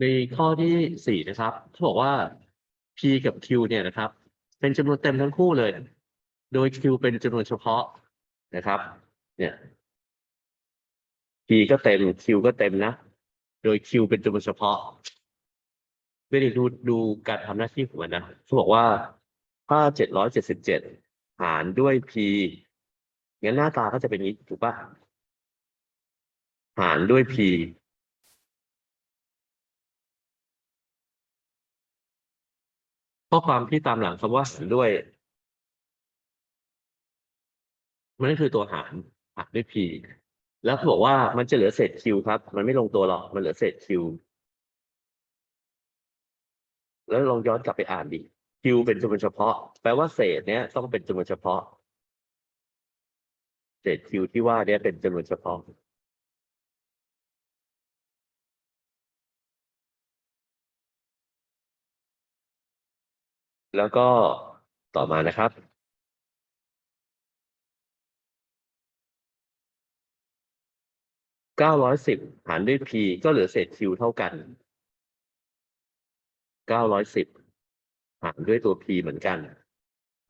ในข้อที่สี่นะครับเขาบอกว่า p กับ q เนี่ยนะครับ เป็นจำนวนเต็มทั้งคู่เลย โดย q เป็นจำนวนเฉพาะนะครับ เนี่ย p ก็เต็ม q ก็เต็มนะ โดย q เป็นจำนวนเฉพาะไม่ได้ดูดูการทำหน้าที่ของมันนะเขาบอกว่าถ้าเจ็ดร้อยเจ็ดสิบเจ็ดหารด้วย p งั้นหน้าตาก็จะเป็นนี้ถูกปะหารด้วย p ข้อความที่ตามหลังคำว่าหารด้วย มันก็คือตัวหารหารด้วย p แล้วเขาบอกว่ามันจะเหลือเศษ q ครับ มันไม่ลงตัวหรอก มันเหลือเศษ q แล้วลองย้อนกลับไปอ่านดิ q เป็นจำนวนเฉพาะ แปลว่าเศษเนี้ยต้องเป็นจำนวนเฉพาะ เศษ q ที่ว่าเนี้ยเป็นจำนวนเฉพาะ แล้วก็ต่อมานะครับ เก้าร้อยสิบหารด้วย p ก็เหลือเศษ q เท่ากัน เก้าร้อยสิบหารด้วยตัว p เหมือนกัน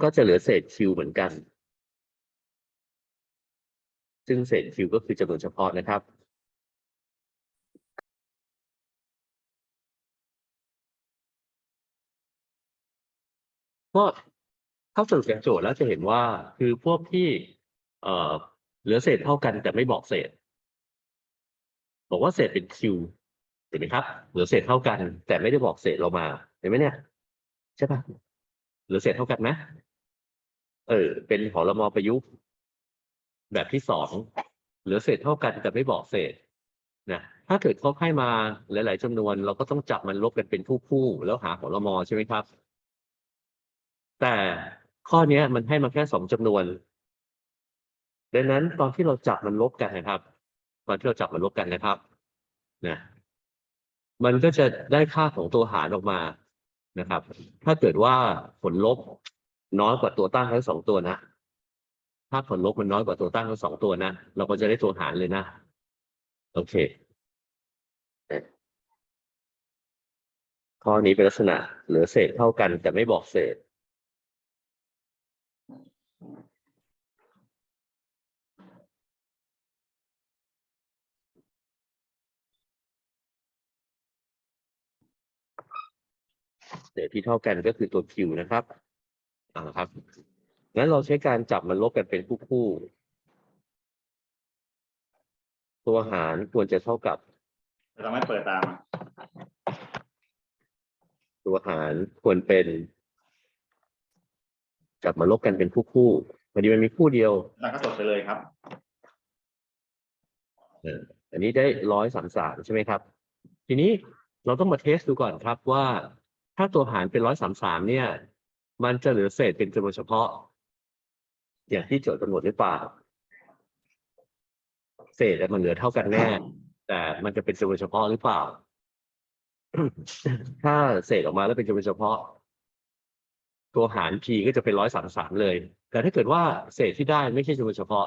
ก็จะเหลือเศษ q เหมือนกัน ซึ่งเศษ q ก็คือจำนวนเฉพาะนะครับ ก็เข้าสรุปจากโจทย์แล้วจะเห็นว่าคือพวกที่ เอ่อเหลือเศษเท่ากันแต่ไม่บอกเศษ บอกว่าเศษเป็น q เห็นไหมครับ เหลือเศษเท่ากัน แต่ไม่ได้บอกเศษเรามาเห็นไหมเนี่ย ใช่ปะเหลือเศษเท่ากันไหมเออ เป็นหอรมอประยุกต์ แบบที่สองเหลือเศษเท่ากันแต่ไม่บอกเศษนะถ้าเกิดเขาให้มาหลาย ๆจำนวน เราก็ต้องจับมันลบกันเป็นคู่ๆแล้วหาหอรมอใช่ไหมครับ แต่ข้อนี้มันให้มาแค่สองจำนวน ดังนั้นตอนที่เราจับมันลบกันนะครับ ตอนที่เราจับมันลบกันนะครับนะมันก็จะได้ค่าของตัวหารออกมานะครับ ถ้าเกิดว่าผลลบน้อยกว่าตัวตั้งทั้งสองตัวนะถ้าผลลบมันน้อยกว่าตัวตั้งทั้งสองตัวนะเราก็จะได้ตัวหารเลยนะ โอเคข้อนี้เป็นลักษณะเหลือเศษเท่ากันแต่ไม่บอกเศษ เศษที่เท่ากันก็คือตัว q นะครับอ่าครับ งั้นเราใช้การจับมันลบกันเป็นคู่ๆตัวหารควรจะเท่ากับ เราไม่เปิดตามอะตัวหารควรเป็น จับมาลบกันเป็นคู่ๆพอดีมันมีคู่เดียวเราก็สดไปเลยครับเอออันนี้ได้ร้อยสามสามใช่ไหมครับ ทีนี้เราต้องมาเทสดูก่อนครับว่า ถ้าตัวหารเป็นร้อยสามสามเนี่ย มันจะเหลือเศษเป็นจำนวนเฉพาะ อย่างที่โจทย์กำหนดหรือเปล่า เศษอะมันเหลือเท่ากันแน่ แต่มันจะเป็นจำนวนเฉพาะหรือเปล่า ถ้าเศษออกมาแล้วเป็นจำนวนเฉพาะ ตัวหาร p ก็จะเป็นร้อยสามสามเลย แต่ถ้าเกิดว่าเศษที่ได้ไม่ใช่จำนวนเฉพาะ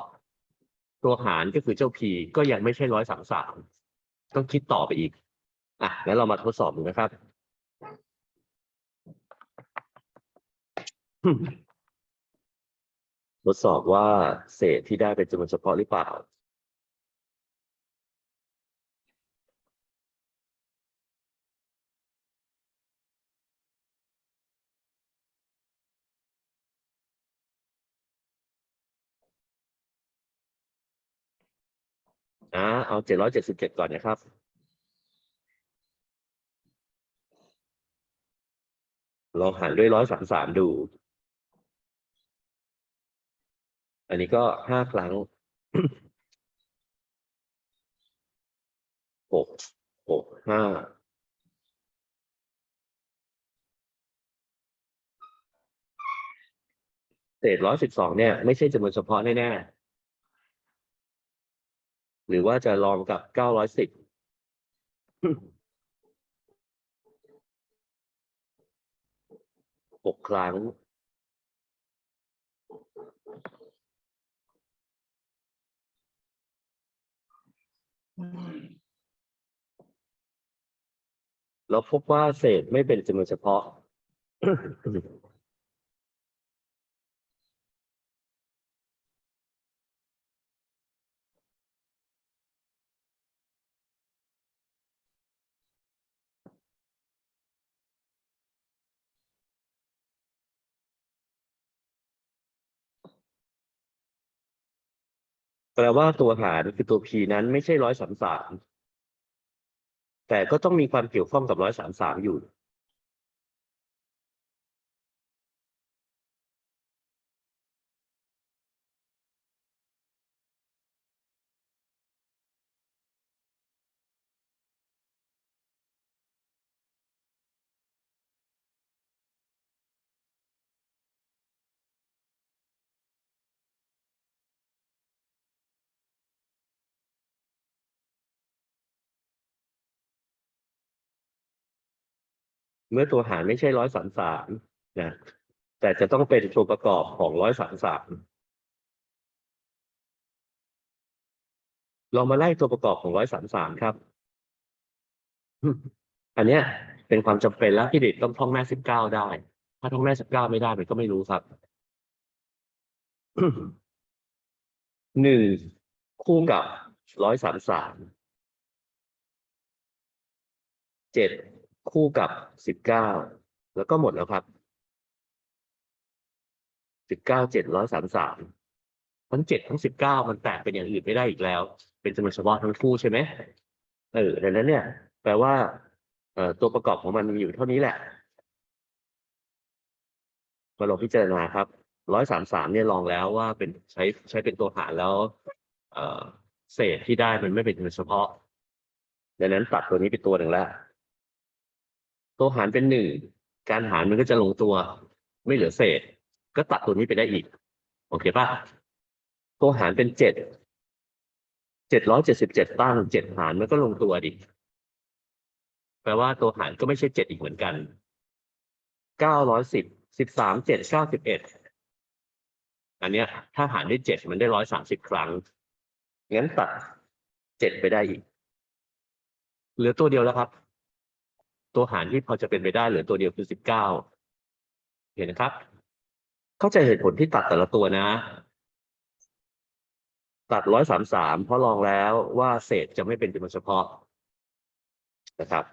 ตัวหารก็คือเจ้า p ก็ยังไม่ใช่ร้อยสามสามต้องคิดต่อไปอีก อะงั้นเรามาทดสอบดูนะครับ ทดสอบว่าเศษที่ได้เป็นจำนวนเฉพาะหรือเปล่า อ่าเอาเจ็ดร้อยเจ็ดสิบเจ็ดก่อนนะครับลองหารด้วยร้อยสามสามดู อันนี้ก็ห้าครั้งหกหกห้าเศษร้อยสิบสองเนี่ย ไม่ใช่จำนวนเฉพาะแน่ๆหรือว่าจะลองกับเก้าร้อยสิบหกครั้ง เราพบว่าเศษไม่เป็นจำนวนเฉพาะ แปลว่าตัวหารคือตัว p นั้นไม่ใช่ร้อยสามสามแต่ก็ต้องมีความเกี่ยวข้องกับร้อยสามสามอยู่ เมื่อตัวหารไม่ใช่ร้อยสามสามนะแต่จะต้องเป็นตัวประกอบของร้อยสามสามลองมาไล่ตัวประกอบของร้อยสามสามครับ อันเนี้ย เป็นความจำเป็นแล้วที่เด็กต้องท่องแม่สิบเก้าได้ ถ้าท่องแม่สิบเก้าไม่ได้มันก็ไม่รู้ครับหนึ่งคู่กับร้อยสามสามเจ็ด คู่กับสิบเก้าแล้วก็หมดแล้วครับสิบเก้าเจ็ดร้อยสามสามทั้งเจ็ดทั้งสิบเก้ามันแตกเป็นอย่างอื่นไม่ได้อีกแล้ว เป็นจำนวนเฉพาะทั้งคู่ใช่ไหมเออดังนั้นเนี่ย แปลว่าเอ่อตัวประกอบของมันมีอยู่เท่านี้แหละ มาลองพิจารณาครับร้อยสามสามเนี่ยลองแล้วว่าเป็นใช้ใช้เป็นตัวหารแล้ว เอ่อเศษที่ได้มันไม่เป็นจำนวนเฉพาะดังนั้นตัดตัวนี้เป็นตัวหนึ่งแล้ว ตัวหารเป็นหนึ่งการหารมันก็จะลงตัว ไม่เหลือเศษ ก็ตัดตัวนี้ไปได้อีก โอเคป่ะตัวหารเป็นเจ็ดเจ็ดร้อยเจ็ดสิบเจ็ดตั้งเจ็ดหารมันก็ลงตัวดิแปลว่าตัวหารก็ไม่ใช่เจ็ดอีกเหมือนกันเก้าร้อยสิบสิบสามเจ็ดเก้าสิบเอ็ดอันเนี้ย ถ้าหารด้วยเจ็ดมันได้ร้อยสามสิบครั้ง งั้นตัดเจ็ดไปได้อีก เหลือตัวเดียวแล้วครับ ตัวหารที่พอจะเป็นไปได้เหลือตัวเดียวคือสิบเก้าเห็นนะครับ เข้าใจเหตุผลที่ตัดแต่ละตัวนะ ตัดร้อยสามสามเพราะลองแล้วว่าเศษจะไม่เป็นจำนวนเฉพาะนะครับ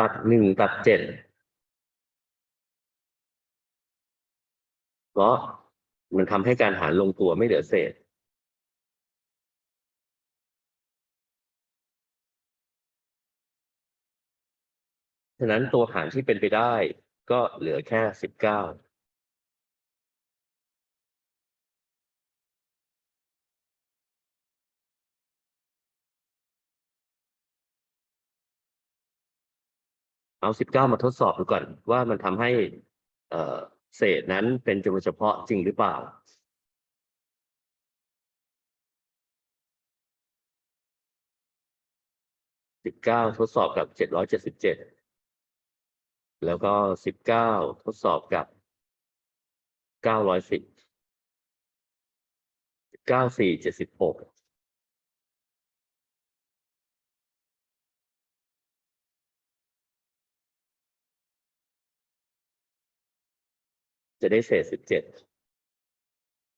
ตัดหนึ่งตัดเจ็ดเพราะมันทำให้การหารลงตัวไม่เหลือเศษ ฉะนั้นตัวหารที่เป็นไปได้ก็เหลือแค่สิบเก้า เอาสิบเก้ามาทดสอบดูก่อนว่ามันทำให้เอ่อเศษนั้นเป็นจำนวนเฉพาะจริงหรือเปล่าสิบเก้าทดสอบกับเจ็ดร้อยเจ็ดสิบเจ็ดแล้วก็สิบเก้าทดสอบกับเก้าร้อยสิบเก้าสี่เจ็ดสิบหก จะได้เศษสิบเจ็ด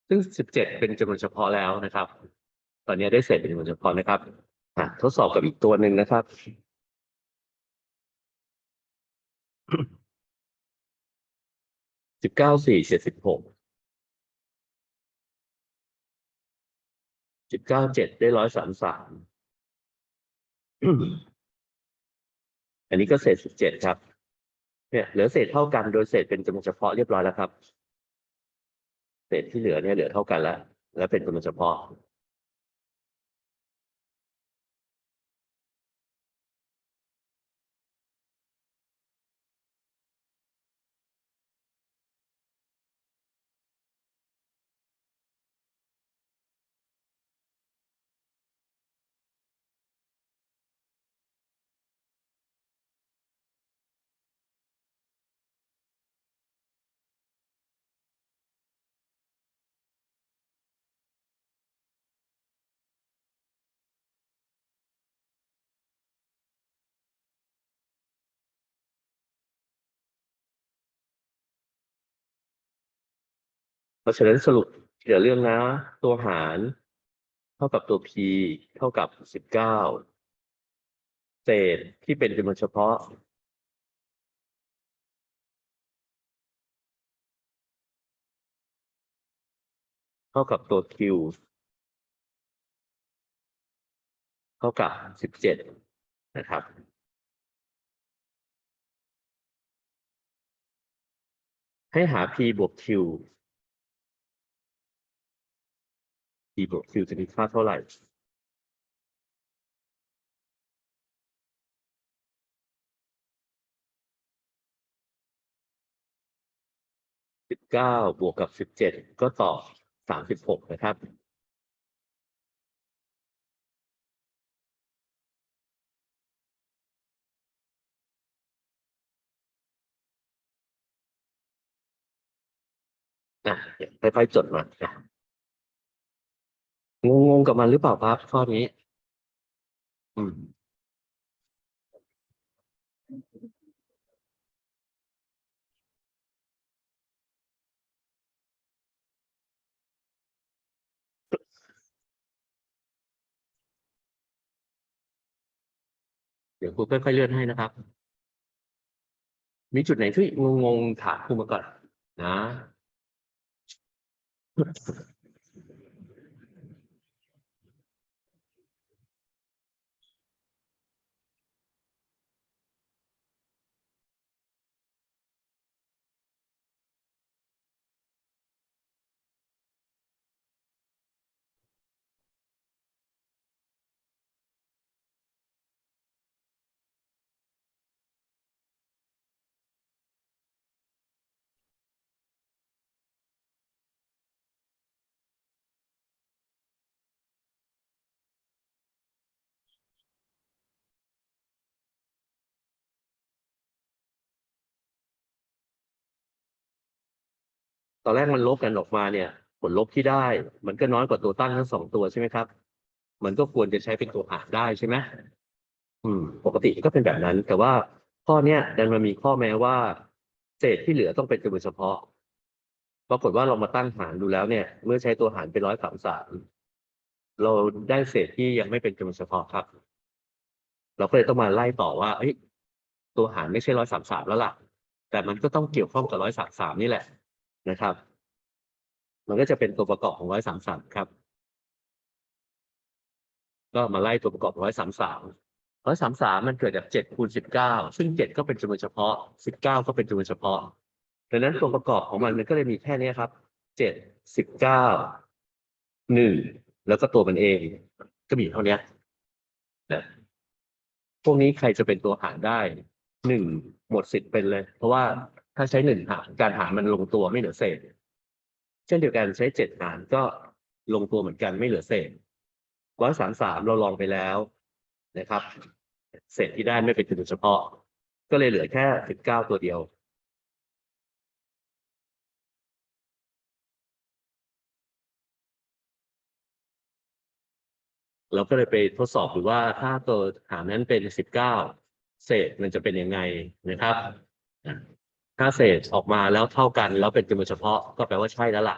ซึ่งสิบเจ็ดเป็นจำนวนเฉพาะแล้วนะครับ ตอนนี้ได้เศษเป็นจำนวนเฉพาะนะครับทดสอบกับอีกตัวหนึ่งนะครับสิบเก้าสี่เจ็ดสิบหกสิบเก้าเจ็ดได้ร้อยสามสามอันนี้ก็เศษสิบเจ็ดครับ เนี่ยเหลือเศษเท่ากันโดยเศษเป็นจำนวนเฉพาะเรียบร้อยแล้วครับ เศษที่เหลือเนี่ยเหลือเท่ากันแล้ว และเป็นจำนวนเฉพาะ เพราะฉะนั้นสรุปทีละเรื่องนะ ตัวหาร เท่ากับตัว p เท่ากับสิบเก้าเศษที่เป็นจำนวนเฉพาะ เท่ากับตัว q เท่ากับสิบเจ็ดนะครับให้หา p บวก q p บวก q จะมีค่าเท่าไหร่สิบเก้าบวกกับสิบเจ็ดก็ตอบสามสิบหกนะครับอะเดี๋ยวค่อยๆจดมานะ งงๆกับมันหรือเปล่าครับข้อนี้ อืม เดี๋ยวครูค่อยๆเลื่อนให้นะครับ มีจุดไหนที่งงๆถามครูมาก่อนนะ ตอนแรกมันลบกันออกมาเนี่ย ผลลบที่ได้ มันก็น้อยกว่าตัวตั้งทั้งสองตัวใช่ไหมครับ มันก็ควรจะใช้เป็นตัวหารได้ใช่ไหมอืม ปกติก็เป็นแบบนั้น แต่ว่าข้อเนี้ยดันมามีข้อแม้ว่า เศษที่เหลือต้องเป็นจำนวนเฉพาะปรากฏว่าเรามาตั้งหารดูแล้วเนี่ย เมื่อใช้ตัวหารเป็นร้อยสามสามเราได้เศษที่ยังไม่เป็นจำนวนเฉพาะครับ เราก็เลยต้องมาไล่ต่อว่าเอ้ยตัวหารไม่ใช่ร้อยสามสามแล้วล่ะ แต่มันก็ต้องเกี่ยวข้องกับร้อยสามสามนี่แหละ นะครับ มันก็จะเป็นตัวประกอบของร้อยสามสามครับ ก็มาไล่ตัวประกอบร้อยสามสามร้อยสามสามมันเกิดจากเจ็ดคูณสิบเก้าซึ่งเจ็ดก็เป็นจำนวนเฉพาะสิบเก้าก็เป็นจำนวนเฉพาะดังนั้นตัวประกอบของมันมันก็เลยมีแค่นี้ครับเจ็ดสิบเก้าหนึ่งแล้วก็ตัวมันเอง ก็มีเท่านี้นะพวกนี้ใครจะเป็นตัวหารได้หนึ่งหมดสิทธิ์เป็นเลย เพราะว่า ถ้าใช้หนึ่งหารการหารมันลงตัวไม่เหลือเศษ เช่นเดียวกันใช้เจ็ดหารก็ลงตัวเหมือนกันไม่เหลือเศษร้อยสามสามเราลองไปแล้วนะครับ เศษที่ได้ไม่เป็นจำนวเฉพาะ ก็เลยเหลือแค่สิบเก้าตัวเดียวเราก็เลยไปทดสอบดูว่าถ้าตัวหารนั้นเป็นสิบเก้าเศษมันจะเป็นยังไงนะครับ ถ้าเศษออกมาแล้วเท่ากัน แล้วเป็นจำนวนเฉพาะก็แปลว่าใช่แล้วล่ะ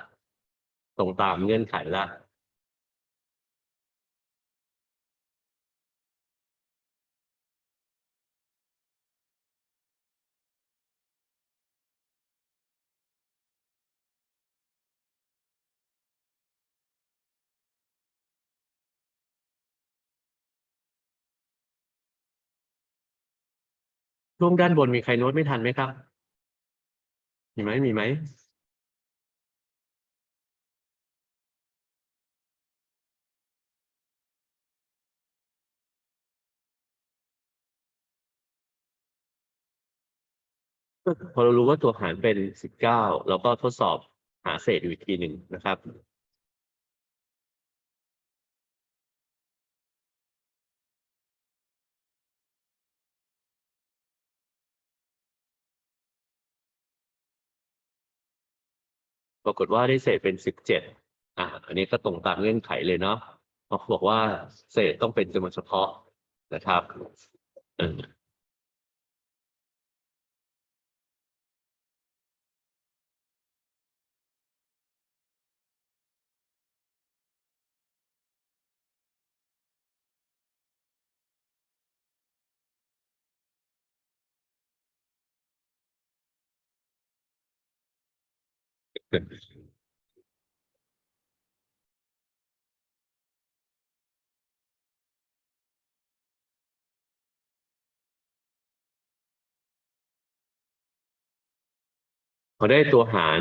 ตรงตามเงื่อนไขละช่วงด้านบนมีใครโน้ตไม่ทันไหมครับ มีไหมมีไหมพอเรารู้ว่าตัวหารเป็นสิบเก้าเราก็ทดสอบหาเศษอยู่อีกทีหนึ่งนะครับ ปรากฏว่าได้เศษเป็นสิบเจ็ดอ่าอันนี้ก็ตรงตามเงื่อนไขเลยเนาะเพราะเขาบอกว่าเศษต้องเป็นจำนวนเฉพาะนะครับ พอได้ตัวหาร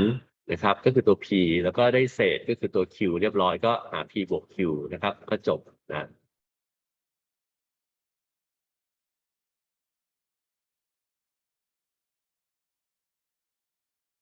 นะครับ ก็คือตัว p แล้วก็ได้เศษก็คือตัว q เรียบร้อยก็หา p บวก q นะครับ ก็จบนะ